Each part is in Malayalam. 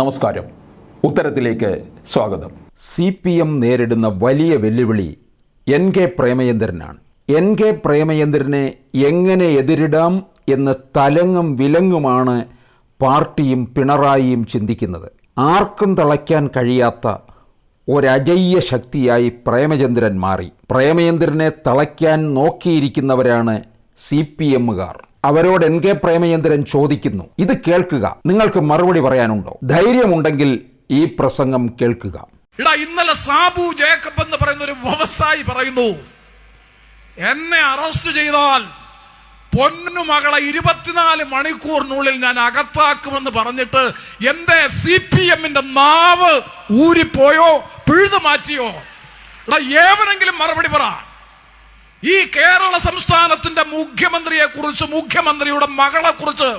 നമസ്കാരം. ഉത്തരത്തിലേക്ക് സ്വാഗതം. സി പി എം നേരിടുന്ന വലിയ വെല്ലുവിളി എൻ കെ പ്രേമചന്ദ്രനാണ്. എൻ കെ പ്രേമചന്ദ്രനെ എങ്ങനെ എതിരിടാം എന്ന് തലങ്ങും വിലങ്ങുമാണ് പാർട്ടിയും പിണറായിയും ചിന്തിക്കുന്നത്. ആർക്കും തളയ്ക്കാൻ കഴിയാത്ത ഒരജയ്യ ശക്തിയായി പ്രേമചന്ദ്രൻ മാറി. പ്രേമചന്ദ്രനെ തളയ്ക്കാൻ നോക്കിയിരിക്കുന്നവരാണ് സി പി എമ്മുകാർ. അവരോട് എൻ കെ പ്രേമചന്ദ്രൻ ചോദിക്കുന്നു. ഇത് കേൾക്കുക. നിങ്ങൾക്ക് മറുപടി പറയാനുണ്ടോ? ധൈര്യമുണ്ടെങ്കിൽ ഈ പ്രസംഗം കേൾക്കുക. ഇന്നലെ സാബു ജേക്കബ് എന്ന് പറയുന്ന ഒരു വ്യവസായി പറയുന്നു. എന്നെ അറസ്റ്റ് ചെയ്താൽ പൊന്നു മകളെ ഇരുപത്തിനാല് മണിക്കൂറിനുള്ളിൽ ഞാൻ അകത്താക്കുമെന്ന് പറഞ്ഞിട്ട് എന്റെ സി പി എമ്മിന്റെ നാവ് ഊരിപ്പോയോ പിഴുതു മാറ്റിയോ? ഏവനെങ്കിലും മറുപടി പറ. ഈ കേരള സംസ്ഥാനത്തിന്റെ മുഖ്യമന്ത്രിയെ കുറിച്ച് മുഖ്യമന്ത്രിയുടെ മകളെ കുറിച്ച്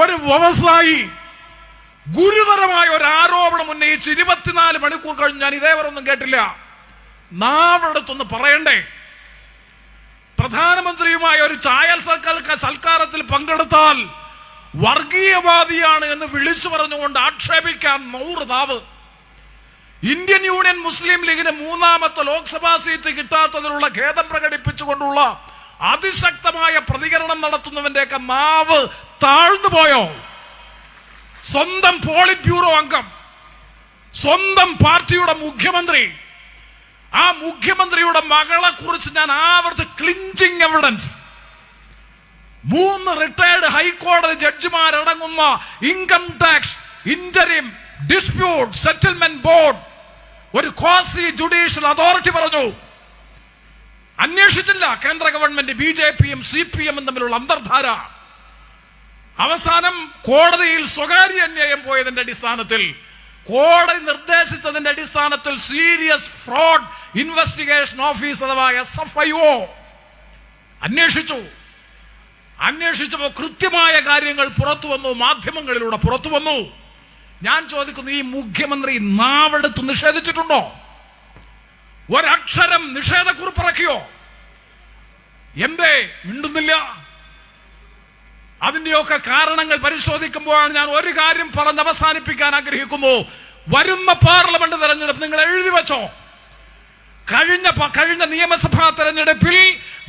ഒരു വ്യവസായി ഗുരുതരമായ ഒരു ആരോപണം ഉന്നയിച്ച് ഇരുപത്തിനാല് മണിക്കൂർ കഴിഞ്ഞ് ഞാൻ ഇതേവരെ ഒന്നും കേട്ടില്ല. നാവടുത്തൊന്ന് പറയണ്ടേ? പ്രധാനമന്ത്രിയുമായ ഒരു ചായൽ സർക്കാർ സൽക്കാരത്തിൽ പങ്കെടുത്താൽ വർഗീയവാദിയാണ് എന്ന് വിളിച്ചു പറഞ്ഞുകൊണ്ട് ആക്ഷേപിക്കാൻ നൂറ് നാവ്. ഇന്ത്യൻ യൂണിയൻ മുസ്ലിം ലീഗിന് മൂന്നാമത്തെ ലോക്സഭാ സീറ്റ് കിട്ടാത്തതിലുള്ള ഖേദം പ്രകടിപ്പിച്ചുകൊണ്ടുള്ള അതിശക്തമായ പ്രതികരണം നടത്തുന്നവന്റെയൊക്കെ നാവ് താഴ്ന്നു പോയോ? സ്വന്തം പോളിറ്റ് ബ്യൂറോ അംഗം സ്വന്തം പാർട്ടിയുടെ മുഖ്യമന്ത്രി ആ മുഖ്യമന്ത്രിയുടെ മകളെ കുറിച്ച് ഞാൻ ആവർത്തി ക്ലിഞ്ചിങ് എവിഡൻസ്. മൂന്ന് റിട്ടയർഡ് ഹൈക്കോടതി ജഡ്ജിമാരടങ്ങുന്ന income tax interim dispute settlement board ഒരു കോസി ജുഡീഷ്യൽ അതോറിറ്റി പറഞ്ഞു. അന്വേഷിച്ചില്ല. കേന്ദ്ര ഗവൺമെന്റ് ബി ജെ പിയും സി പി എമ്മും തമ്മിലുള്ള അന്തർധാര. അവസാനം കോടതിയിൽ സ്വകാര്യ അന്യായം പോയതിന്റെ അടിസ്ഥാനത്തിൽ കോടതി നിർദ്ദേശിച്ചതിന്റെ അടിസ്ഥാനത്തിൽ സീരിയസ് ഫ്രോഡ് ഇൻവെസ്റ്റിഗേഷൻ ഓഫീസ് അഥവാ എസ് എഫ് ഐ ഒ അന്വേഷിച്ചു. അന്വേഷിച്ചപ്പോൾ കൃത്യമായ കാര്യങ്ങൾ പുറത്തു വന്നു മാധ്യമങ്ങളിലൂടെ പുറത്തു വന്നു. ഞാൻ ചോദിക്കുന്നു ഈ മുഖ്യമന്ത്രി നാവെടുത്ത് നിഷേധിച്ചിട്ടുണ്ടോ? ഒരക്ഷരം നിഷേധക്കുറിപ്പ് ഇറക്കിയോ എന്തേ മിണ്ടുന്നില്ല? അതിന്റെയൊക്കെ കാരണങ്ങൾ പരിശോധിക്കുമ്പോഴാണ് ഞാൻ ഒരു കാര്യം പറഞ്ഞ് അവസാനിപ്പിക്കാൻ ആഗ്രഹിക്കുന്നു. വരുന്ന പാർലമെന്റ് തെരഞ്ഞെടുപ്പ് നിങ്ങൾ എഴുതി വെച്ചോ. കഴിഞ്ഞ കഴിഞ്ഞ നിയമസഭാ തെരഞ്ഞെടുപ്പിൽ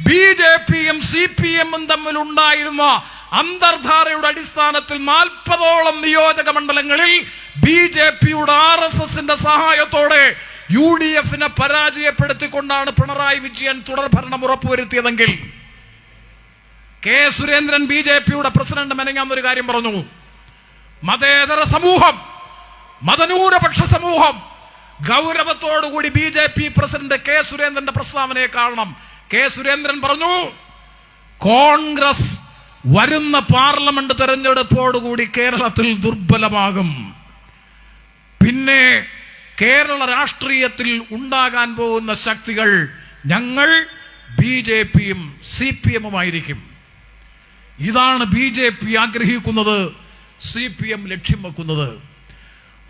ബി ജെ പിയും സി പി എമ്മും തമ്മിൽ ഉണ്ടായിരുന്ന അന്തർധാരയുടെ അടിസ്ഥാനത്തിൽ നാൽപ്പതോളം നിയോജക മണ്ഡലങ്ങളിൽ ബി ജെ പിയുടെ ആർ എസ് എസിന്റെ സഹായത്തോടെ യു ഡി എഫിനെ പരാജയപ്പെടുത്തിക്കൊണ്ടാണ് പിണറായി വിജയൻ തുടർ ഭരണം ഉറപ്പുവരുത്തിയതെങ്കിൽ കെ സുരേന്ദ്രൻ ബി ജെ പിയുടെ പ്രസിഡന്റ് മെനങ്ങാന്നൊരു കാര്യം പറഞ്ഞു. മതേതര സമൂഹം മതന്യൂനപക്ഷ സമൂഹം ഗൗരവത്തോടുകൂടി B J P president K സുരേന്ദ്രന്റെ പ്രസ്താവനയെ കാണണം. കെ സുരേന്ദ്രൻ പറഞ്ഞു കോൺഗ്രസ് വരുന്ന പാർലമെന്റ് തെരഞ്ഞെടുപ്പോടുകൂടി കേരളത്തിൽ ദുർബലമാകും. പിന്നെ കേരള രാഷ്ട്രീയത്തിൽ ഉണ്ടാകാൻ പോകുന്ന ശക്തികൾ ഞങ്ങൾ ബി ജെ പിയും സി പി എമ്മുമായിരിക്കും. ഇതാണ് ബി ജെ പി ആഗ്രഹിക്കുന്നത് സി പി എം ലക്ഷ്യം വെക്കുന്നത്.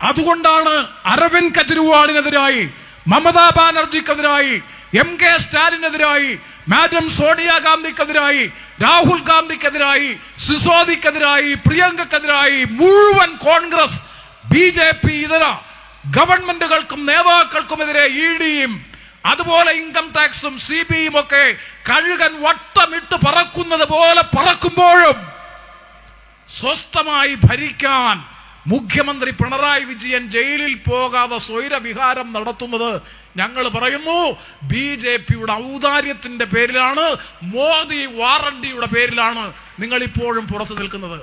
അതുകൊണ്ടാണ് അരവിന്ദ് കെജ്രിവാളിനെതിരായി മമതാ ബാനർജിക്കെതിരായി എം കെ സ്റ്റാലിനെതിരായി മാഡം സോണിയാഗാന്ധിക്കെതിരായി രാഹുൽ ഗാന്ധിക്കെതിരായി സിസോദിക്കെതിരായി പ്രിയങ്കക്കെതിരായി മുഴുവൻ കോൺഗ്രസ് ബി ജെ പി ഇതര ഗവൺമെന്റുകൾക്കും നേതാക്കൾക്കുമെതിരെ ഇ ഡിയും അതുപോലെ ഇൻകം ടാക്സും സി ബിയും ഒക്കെ കഴുകൻ വട്ടമിട്ട് പറക്കുന്നത് പോലെ പറക്കുമ്പോഴും സ്വസ്ഥമായി ഭരിക്കാൻ മുഖ്യമന്ത്രി പിണറായി വിജയൻ ജയിലിൽ പോകാതെ സ്വൈരവിഹാരം നടത്തുന്നത് ഞങ്ങൾ പറയുന്നു ബി ജെ പിയുടെ ഔദാര്യത്തിന്റെ പേരിലാണ് മോദി വാറണ്ടിയുടെ പേരിലാണ് നിങ്ങൾ ഇപ്പോഴും പുറത്തു നിൽക്കുന്നത്.